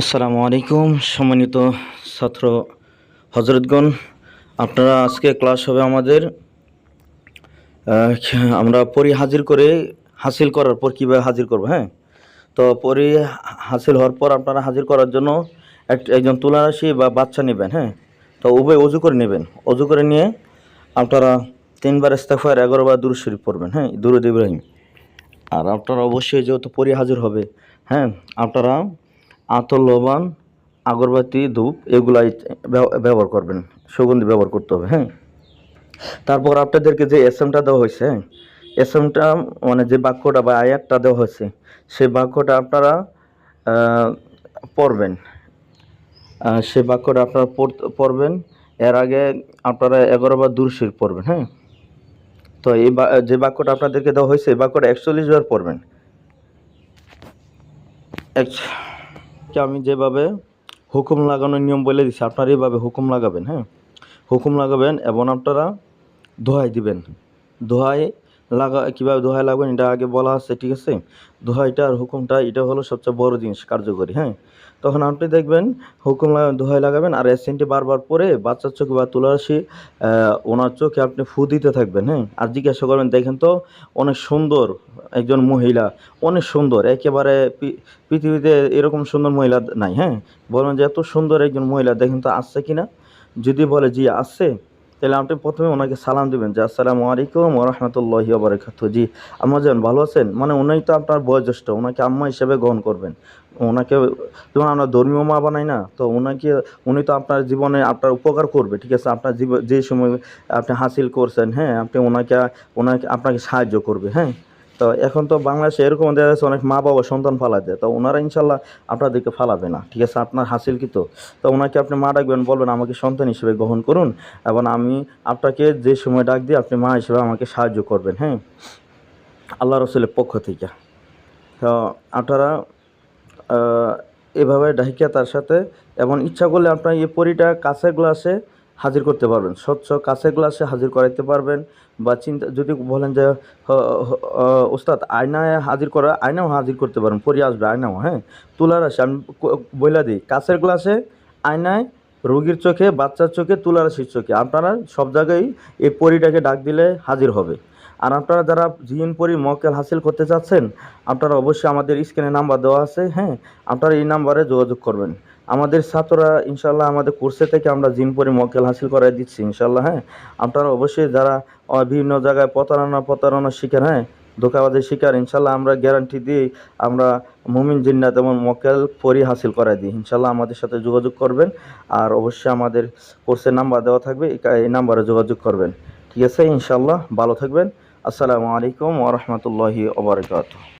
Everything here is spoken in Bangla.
আসসালামু আলাইকুম, সম্মানিত ছাত্র হজরতগণ। আপনারা আজকে ক্লাস হবে আমাদের আমরা পরি হাজির করে হাসিল করার পর কীভাবে হাজির করব হ্যাঁ? তো পরি হাসিল হওয়ার পর আপনারা হাজির করার জন্য এক একজন তুলারাশি বা বাচ্চা নেবেন হ্যাঁ? তো উভয় অজু করে নেবেন। অজু করে নিয়ে আপনারা তিনবার ইস্তেফার এগারো বার দুরুদ শরীফ পড়বেন হ্যাঁ? দুরুদ ইব্রাহিম। আর আপনারা অবশ্যই যেহেতু পরি হাজির হবে হ্যাঁ? আপনারা আতর লবণ আগরবাতি, ধূপ, এগুলাই ব্যবহার করবেন। সুগন্ধি ব্যবহার করতে হবে হ্যাঁ? তারপর আপনাদেরকে যে এস এমটা দেওয়া হয়েছে হ্যাঁ এস এমটা মানে যে বাক্যটা বা আয়াতটা দেওয়া হয়েছে সেই বাক্যটা আপনারা পড়বেন। সেই বাক্যটা আপনারা পড়বেন। এর আগে আপনারা এগারো বার দূরশির পড়বেন হ্যাঁ? তো এই যে বাক্যটা আপনাদেরকে দেওয়া হয়েছে, এই বাক্যটা একচল্লিশ বার পড়বেন। কে আমি যেভাবে হুকুম লাগানোর নিয়ম বলে দিচ্ছি আপনারা এইভাবে হুকুম লাগাবেন হ্যাঁ? হুকুম লাগাবেন এবং আপনারা দোহাই দিবেন। দোহাই লাগা, কীভাবে দোহাই লাগবেন এটা আগে বলা আছে, ঠিক আছে? দোহাইটা আর হুকুমটা, এটা হলো সবচেয়ে বড় জিনিস, কার্যকরী হ্যাঁ? তখন আপনি দেখবেন, হুকুম দোহাই লাগাবেন আর এসেন্টটি বারবার পরে বাচ্চার চোখে বা তুলারাশি ওনার চোখে আপনি ফু দিতে থাকবেন হ্যাঁ? আর জিজ্ঞাসা করবেন, দেখেন তো, অনেক সুন্দর একজন মহিলা, অনেক সুন্দর, একেবারে পৃথিবীতে এরকম সুন্দর মহিলা নাই হ্যাঁ? বলেন যে এত সুন্দর একজন মহিলা, দেখেন তো আসছে কিনা? যদি বলে, জি আসছে তাহলে আপনি প্রথমে ওনাকে সালাম দেবেন যে, আসসালামু আলাইকুম ওরহমতুল্লাহি বারাকাতু জি, আম্মা যান, ভালো আছেন? মানে উনি তো আপনার বয়োজ্যেষ্ঠ ওনাকে আম্মা হিসেবে গ্রহণ করবেন। ওনাকে যেমন আমরা ধর্মীয় মা বানাই না, তো ওনাকে উনি তো আপনার জীবনে আপনার উপকার করবে, ঠিক আছে? আপনার জীবন যে সময় আপনি হাসিল করছেন হ্যাঁ আপনি ওনাকে ওনাকে আপনাকে সাহায্য করবে হ্যাঁ? তো এখন তো বাংলাদেশে এরকম দেখা যাচ্ছে অনেক মা বাবা সন্তান ফালা দেয়। তো ওনারা ইনশাল্লাহ আপনাদেরকে ফালাবে না, ঠিক আছে? আপনার হাসিল কি তো? তো ওনাকে আপনি মা ডাকবেন, বলবেন আমাকে সন্তান হিসেবে গ্রহণ করুন এবং আমি আপনাকে যে সময় ডাক দিই, আপনি মা হিসেবে আমাকে সাহায্য করবেন হ্যাঁ? আল্লাহ রসুলের পক্ষ থেকে। তো আপনারা এভাবে ডাহিকা তার সাথে এবং ইচ্ছা করলে আপনার এই পরিটা কাঁচের গ্লাসে হাজির করতে পারবেন। স্বচ্ছ কাঁচের গ্লাসে হাজির করাইতে পারবেন বা চিন্তা, যদি বলেন যে ওস্তাদ, আয়নায় হাজির করা, আয়নাও হাজির করতে পারেন পরি আসবে আয়নাও হ্যাঁ? তুলার আসে আমি বইলা দিই, কাঁচের গ্লাসে, আয়নায় রোগীর চোখে, বাচ্চার চোখে তুলার রাশির চোখে, আপনারা সব জায়গায় এই পরিটাকে ডাক দিলে হাজির হবে। আর আপনারা যারা জিএন পরি মক্কেল হাসিল করতে চাচ্ছেন, আপনারা অবশ্যই আমাদের স্ক্রিনে নাম্বার দেওয়া আছে হ্যাঁ? আপনারা এই নাম্বারে যোগাযোগ করবেন। আমাদের ছাত্ররা ইনশাল্লাহ আমাদের কোর্সে থেকে আমরা জিন পরি মক্কেল হাসিল করাই দিচ্ছি ইনশাল্লাহ হ্যাঁ? আপনারা অবশ্যই যারা বিভিন্ন জায়গায় প্রতারণা প্রতারণার শিকার হ্যাঁ? ধোকাবাজের শিকার ইনশাল্লাহ আমরা গ্যারান্টি দিই আমরা মুমিন জিন্নাত এবং মক্কেল পরি হাসিল করাই দিই। ইনশাল্লাহ আমাদের সাথে যোগাযোগ করবেন আর অবশ্যই আমাদের কোর্সের নাম্বার দেওয়া থাকবে, এই নাম্বারে যোগাযোগ করবেন। ঠিক আছে? ইনশাল্লাহ ভালো থাকবেন। আসসালামু আলাইকুম ওরহমতুল্লাহি ওবরাকাতু